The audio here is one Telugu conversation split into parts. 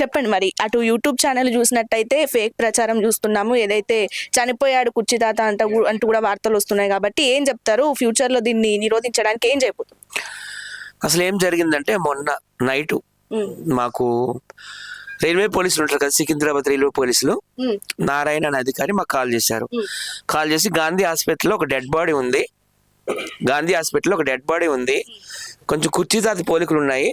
చెప్పండి మరి అటు యూట్యూబ్ ఛానల్ చూసినట్టయితే ఫేక్ ప్రచారం చూస్తున్నాము. ఏదైతే చనిపోయాడు కుర్చీ తాత అంట అంటూ కూడా వార్తలు వస్తున్నాయి కాబట్టి ఏం చెప్తారు? ఫ్యూచర్లో దీన్ని నిరోధించడానికి ఏం చేయబోతుంది అసలు ఏం జరిగిందంటే మొన్న నైట్ మాకు రైల్వే పోలీసులు ఉంటారు కదా సికింద్రాబాద్ రైల్వే పోలీసులు. నారాయణ అనే అధికారి మాకు కాల్ చేశారు. కాల్ చేసి గాంధీ హాస్పిటల్లో ఒక డెడ్ బాడీ ఉంది. గాంధీ హాస్పిటల్లో ఒక డెడ్ బాడీ ఉంది. కొంచెం కుర్చీ తాత పోలికలు ఉన్నాయి.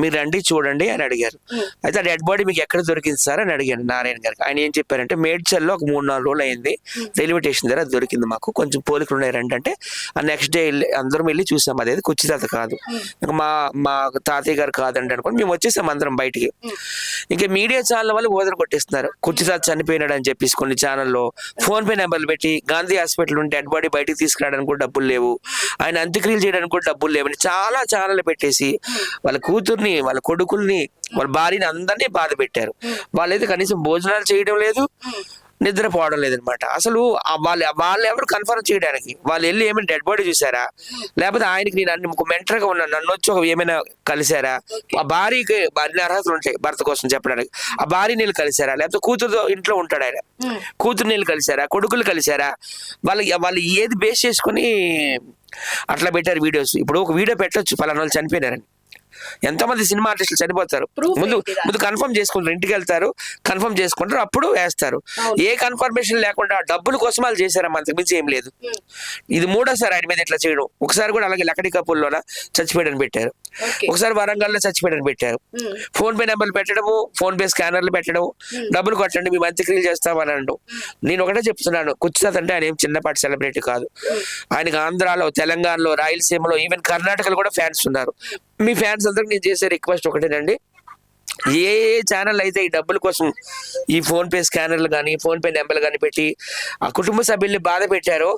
మీరు రండి చూడండి అని అడిగారు. అయితే ఆ డెడ్ బాడీ మీకు ఎక్కడ దొరికింది సార్ అని అడిగాను నారాయణ గారికి. ఆయన ఏం చెప్పారంటే మేడ్చల్లో ఒక మూడు నాలుగు రోజులు అయింది. రైల్వే స్టేషన్ దగ్గర దొరికింది మాకు. కొంచెం పోలికలు ఉన్నాయి రండి అంటే ఆ నెక్స్ట్ డే వెళ్ళి అందరం వెళ్ళి చూసాం. అదేది కుర్చీ తాత కాదు ఇంకా మా మా తాతయ్య గారు కాదండి అనుకోని మేము వచ్చేసాం అందరం బయటికి. ఇంకా మీడియా ఛానల్ వాళ్ళు ఓదర కొట్టేస్తున్నారు. కుర్చీ తాత చనిపోయినాడు అని చెప్పేసి కొన్ని ఛానల్లో ఫోన్ పే నెంబర్లు పెట్టి గాంధీ హాస్పిటల్ ఉంటే డెడ్ బాడీ బయటికి తీసుకురావడానికి కూడా డబ్బులు లేవు. ఆయన అంత్యక్రియలు చేయడానికి కూడా డబ్బులు లేవని చాలా ఛానల్ పెట్టేసి వాళ్ళ కూతుర్ని వాళ్ళ కొడుకుల్ని వాళ్ళ భార్యని అందరినీ బాధ పెట్టారు. వాళ్ళైతే కనీసం భోజనాలు చేయడం లేదు నిద్రపోవడం లేదనమాట. అసలు వాళ్ళు వాళ్ళు ఎవరు కన్ఫర్మ్ చేయడానికి? వాళ్ళు వెళ్ళి ఏమైనా డెడ్ బాడీ చూసారా? లేకపోతే ఆయనకి నేను అన్ని ఒక మెంటర్గా ఉన్నాను నన్ను వచ్చి ఒక ఏమైనా కలిసారా? ఆ భార్యకి అన్ని అర్హతలు ఉంటాయి భర్త కోసం చెప్పడానికి. ఆ భార్య నీళ్ళు కలిసారా? లేకపోతే కూతురుతో ఇంట్లో ఉంటాడు ఆయన. కూతురు నీళ్ళు కలిసారా? కొడుకులు కలిసారా? వాళ్ళు వాళ్ళు ఏది బేస్ చేసుకుని అట్లా పెట్టారు వీడియోస్ ఇప్పుడు ఒక వీడియో పెట్టొచ్చు పలానా వాళ్ళు చనిపోయినారని. ఎంతమంది సినిమా ఆర్టిస్టులు చనిపోతారు. ముందు? ముందు కన్ఫర్మ్ చేసుకుంటారు. ఇంటికి వెళ్తారు కన్ఫర్మ్ చేసుకుంటారు అప్పుడు వేస్తారు. ఏ కన్ఫర్మేషన్ లేకుండా డబ్బుల కోసం వాళ్ళు చేశారమ్మా అంతకు మించి ఏం లేదు. ఇది మూడోసారి ఆయన మీద ఇట్లా చేయడం. ఒకసారి కూడా అలాగే లకడి కప్పుల్లోన చచ్చిపోయాడని పెట్టారు. ఒకసారి వరంగల్లో చచ్చిపోయాడని పెట్టారు. ఫోన్ పే నెంబర్లు పెట్టడము ఫోన్ పే స్కానర్లు పెట్టడం డబ్బులు కొట్టండి మేము అంత్యక్రియలు చేస్తామని అనడం నేను ఒకటే చెప్తున్నాను కుచ్చితాత్ అంటే ఆయన ఏం చిన్నపాటి సెలబ్రిటీ కాదు. ఆయనకి ఆంధ్రాలో తెలంగాణలో రాయలసీమలో ఈవెన్ కర్ణాటకలో కూడా ఫ్యాన్స్ ఉన్నారు. మీ ఫ్యాన్స్ అందరికి నేను చేసే రిక్వెస్ట్ ఒకటేనండి. ఏ ఏ ఛానల్ అయితే ఈ డబ్బుల కోసం ఈ ఫోన్ పే స్కానర్లు కానీ ఫోన్ పే నెంబర్లు కానీ పెట్టి ఆ కుటుంబ సభ్యుల్ని బాధ పెట్టారో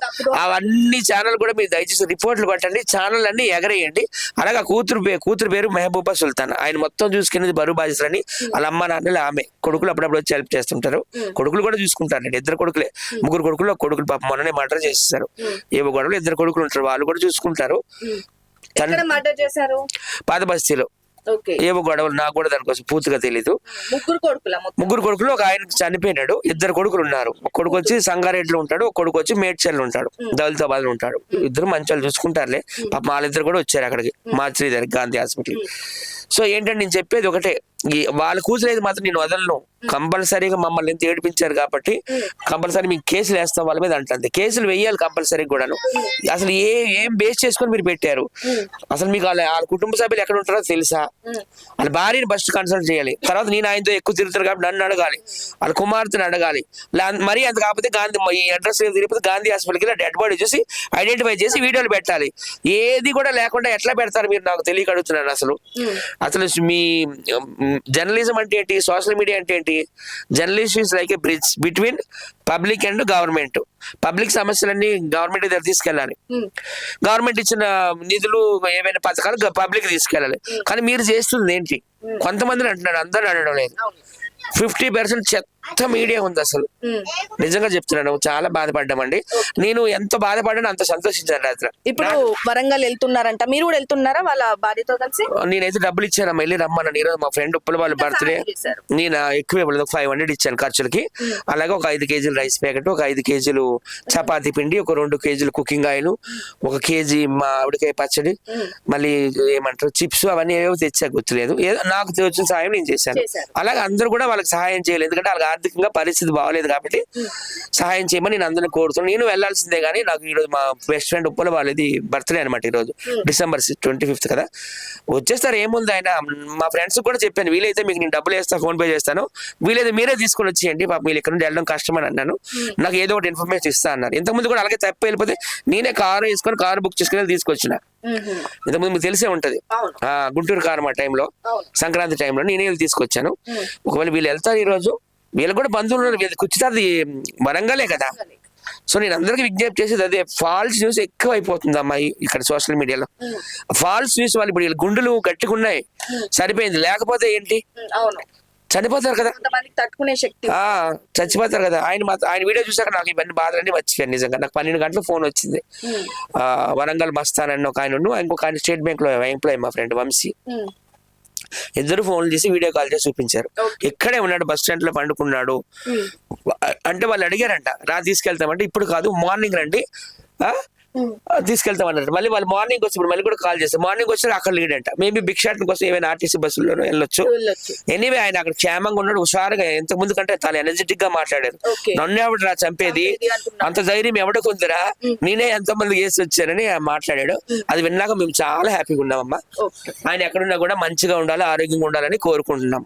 అవన్నీ ఛానల్ కూడా మీరు దయచేసి రిపోర్ట్లు కొట్టండి. ఛానల్ అన్ని ఎగరేయండి. అలాగే కూతురు పే కూతురు పేరు మెహబూబా సుల్తాన్. ఆయన మొత్తం చూసుకునేది బరువు బాధ్యతలని వాళ్ళ అమ్మ నాన్నలు ఆమె. కొడుకులు అప్పుడప్పుడు వచ్చి హెల్ప్ చేస్తుంటారు. కొడుకులు కూడా చూసుకుంటారండి. ఇద్దరు కొడుకులే. ముగ్గురు కొడుకులు కొడుకులు పాప మొన్ననే మర్డర్ చేసేసారు ఏవో గొడవలు ఇద్దరు కొడుకులు ఉంటారు. వాళ్ళు కూడా చూసుకుంటారు. ఎక్కడ మర్డర్ చేశారు? పాత బస్తీలో. ఓకే. ఏవో గొడవలు నాకు కూడా దానికోసం పూర్తిగా తెలీదు. ముగ్గురు కొడుకుల ముగ్గురు కొడుకులు ఒక ఆయన చనిపోయినాడు ఇద్దరు కొడుకులు ఉన్నారు. ఒక కొడుకు వచ్చి సంగారెడ్డిలో ఉంటాడు ఒక కొడుకు వచ్చి మేడ్చల్ ఉంటాడు దళితాబాద్లో ఉంటాడు. ఇద్దరు మంచి వాళ్ళు చూసుకుంటారులే పాప వాళ్ళిద్దరు కూడా వచ్చారు అక్కడికి. దగ్గర గాంధీ హాస్పిటల్ సో ఏంటంటే నేను చెప్పేది ఒకటే. వాళ్ళ కూతురేది మాత్రం నేను వదలను. కంపల్సరీగా మమ్మల్ని ఎంత ఏడిపించారు కాబట్టి కంపల్సరీ మీకు కేసులు వేస్తాం వాళ్ళ మీద అంటుంది. కేసులు వేయాలి కంపల్సరీ కూడాను. అసలు ఏ ఏం బేస్ చేసుకొని మీరు పెట్టారు? అసలు మీకు వాళ్ళ వాళ్ళ కుటుంబ సభ్యులు ఎక్కడ ఉంటారో తెలుసా? వాళ్ళ భార్యని ఫస్ట్ కన్సల్ట్ చేయాలి. తర్వాత నేను ఆయనతో ఎక్కువ తిరుగుతారు కాబట్టి నన్ను అడగాలి. వాళ్ళ కుమార్తెను అడగాలి. మరీ అంత కాకపోతే గాంధీ ఈ అడ్రస్ తిరుపతి గాంధీ హాస్పిటల్కి డెడ్ బాడీ చూసి ఐడెంటిఫై చేసి వీడియోలు పెట్టాలి. ఏది కూడా లేకుండా ఎట్లా పెడతారు మీరు నాకు తెలియక అడుగుతున్నాను అసలు. అసలు మీ జర్నలిజం అంటే ఏంటి? సోషల్ మీడియా అంటే ఏంటి? Journalist is like a bridge between public and government public సమస్యలన్నీ గవర్నమెంట్ దగ్గర తీసుకెళ్ళాలి. గవర్నమెంట్ ఇచ్చిన నిధులు ఏవైనా పథకాలు పబ్లిక్ తీసుకెళ్ళాలి. కానీ మీరు చేస్తుంది ఏంటి? కొంతమందిని అంటున్నాడు అందరూ అనడం లేదు. ఫిఫ్టీ పర్సెంట్ చెత్త మీడియా ఉంది అసలు. నిజంగా చెప్తున్నాను చాలా బాధపడ్డామండి. నేను ఎంత బాధపడ్డానో అంత సంతోషించాను రాత్రి. ఇప్పుడు వరంగల్ వెళ్తున్నారంట. మీరు కూడా వెళ్తున్నారా వాళ్ళ భార్యతో కలిసి? నేనైతే డబ్బులు ఇచ్చాను వెళ్ళి రమ్మన్నాను ఈరోజు మా ఫ్రెండ్ ఉప్పల వాళ్ళ బర్త్డే. నేను ఎక్కువ ఇవ్వలేదు ఫైవ్ హండ్రెడ్ ఇచ్చాను ఖర్చులకి. అలాగే ఒక ఐదు కేజీలు రైస్ ప్యాకెట్ ఒక ఐదు కేజీలు చపాతీ పిండి ఒక రెండు కేజీలు కుకింగ్ ఆయిల్ ఒక కేజీ మా ఆవిడకాయ పచ్చడి మళ్ళీ ఏమంటారు చిప్స్ అవన్నీ ఏవో తెచ్చా గుర్తులేదు. ఏదో నాకు వచ్చిన సహాయం నేను చేశాను. అలాగే అందరూ కూడా వాళ్ళకి సహాయం చేయలేదు ఎందుకంటే వాళ్ళకి ఆర్థికంగా పరిస్థితి బాగలేదు కాబట్టి సహాయం చేయమని నేను అందరిని కోరుతున్నాను. నేను వెళ్ళాల్సిందే కానీ నాకు ఈరోజు మా బెస్ట్ ఫ్రెండ్ ఉప్పల వాళ్ళది బర్త్డే అనమాట ఈరోజు. డిసెంబర్ ట్వంటీ ఫిఫ్త్ కదా. వచ్చేస్తారు. ఏముంది ఆయన? మా ఫ్రెండ్స్ కూడా చెప్పాను. వీలైతే మీకు నేను డబ్బులు వేస్తా ఫోన్ పే చేస్తాను. వీలైతే మీరే తీసుకొని వచ్చేయండి. పాప మీరు ఇక్కడ నుండి వెళ్ళడం కష్టం అని అన్నాను. నాకు ఏదో ఒకటి ఇన్ఫర్మేషన్ ఇస్తా అన్నారు. ఇంతకుముందు కూడా అలాగే తప్పి వెళ్ళిపోతే నేనే కారు వేసుకొని కారు బుక్ చేసుకుని తీసుకొచ్చిన. ఇంతకుముందు మీకు తెలిసే ఉంటది. ఆ, గుంటూరు కారు మా టైంలో. సంక్రాంతి టైంలో నేనే వెళ్ళి తీసుకొచ్చాను. ఒకవేళ వీళ్ళు వెళ్తారు ఈ రోజు వీళ్ళకి కూడా బంధువులు ఉన్నారు. వీళ్ళు కుచ్చితాది వరంగలే కదా. సో నేను అందరికి విజ్ఞప్తి చేసేది అదే ఫాల్స్ న్యూస్ ఎక్కువ అయిపోతుంది అమ్మా ఈ- ఇక్కడ సోషల్ మీడియాలో. ఫాల్స్ న్యూస్ వాళ్ళు ఇప్పుడు వీళ్ళ గుండెలు గట్టిగా ఉన్నాయి సరిపోయింది. లేకపోతే ఏంటి? చనిపోతారు కదా. కొంతమందికి తట్టుకునే శక్తి ఆ చచ్చిపోతారు కదా. ఆయన ఆయన వీడియో చూసాక నాకు ఇవన్నీ బాధలన్నీ మర్చిపోయాను నిజంగా. నాకు పన్నెండు గంటలు ఫోన్ వచ్చింది. ఆ, వరంగల్ మస్తాన్ అన్న ఒక ఆయన ఇంకొక ఆయన స్టేట్ బ్యాంక్లో ఎంప్లాయ్ మా ఫ్రెండ్ వంశీ. ఇద్దరు ఫోన్లు చేసి వీడియో కాల్ చేసి చూపించారు. ఇక్కడే ఉన్నాడు బస్ స్టాండ్లో పండుకున్నాడు అంటే వాళ్ళు అడిగారంట రా తీసుకెళ్తామంటే ఇప్పుడు కాదు మార్నింగ్ రండి. ఆ, తీసుకెళ్తామన్నారు మళ్ళీ వాళ్ళు మార్నింగ్ వచ్చి ఇప్పుడు మళ్ళీ కూడా కాల్ చేస్తారు మార్నింగ్ వచ్చి అక్కడ లేడంట మేబీ బిగ్ షాట్ కోసం ఏమైనా ఆర్టీసీ బస్సుల్లోనూ వెళ్ళొచ్చు. ఎనీవే ఆయన అక్కడ క్షేమంగా ఉన్నాడు. హుషారుగా ఎంత ముందు కంటే చాలా ఎనర్జెటిక్గా మాట్లాడారు. నన్ను ఎవడు రా చంపేది. అంత ధైర్యం ఎవడకుందిరా నేనే ఎంతో మంది చేసి వచ్చానని మాట్లాడాడు. అది విన్నాక మేము చాలా హ్యాపీగా ఉన్నామమ్మా. ఆయన ఎక్కడున్నా కూడా మంచిగా ఉండాలి ఆరోగ్యంగా ఉండాలని కోరుకుంటున్నాం.